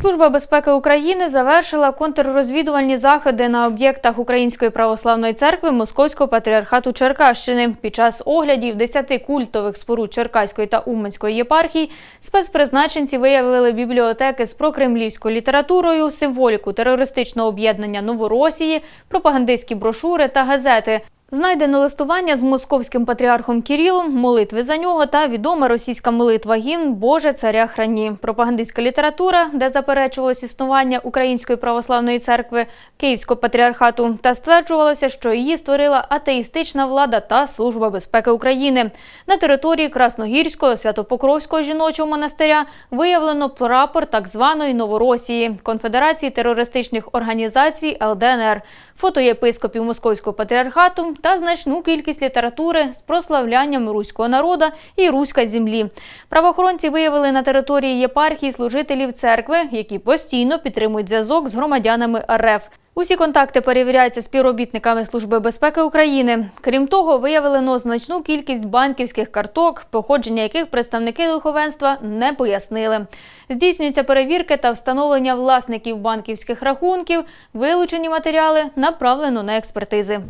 Служба безпеки України завершила контррозвідувальні заходи на об'єктах Української православної церкви Московського патріархату Черкащини. Під час оглядів 10 культових споруд Черкаської та Уманської єпархій спецпризначенці виявили бібліотеки з прокремлівською літературою, символіку терористичного об'єднання Новоросії, пропагандистські брошури та газети. Знайдено листування з московським патріархом Кірілом, молитви за нього та відома російська молитва гімн Боже царя храні. Пропагандистська література, де заперечувалось існування Української православної церкви Київського патріархату, та стверджувалося, що її створила атеїстична влада та Служба безпеки України. На території Красногірського Святопокровського жіночого монастиря виявлено прапор так званої Новоросії Конфедерації терористичних організацій ЛДНР, фото єпископів Московського патріархату та значну кількість літератури з прославлянням руського народа і руська землі. Правоохоронці виявили на території єпархії служителів церкви, які постійно підтримують зв'язок з громадянами РФ. Усі контакти перевіряються співробітниками Служби безпеки України. Крім того, виявлено значну кількість банківських карток, походження яких представники духовенства не пояснили. Здійснюються перевірки та встановлення власників банківських рахунків. Вилучені матеріали направлено на експертизи.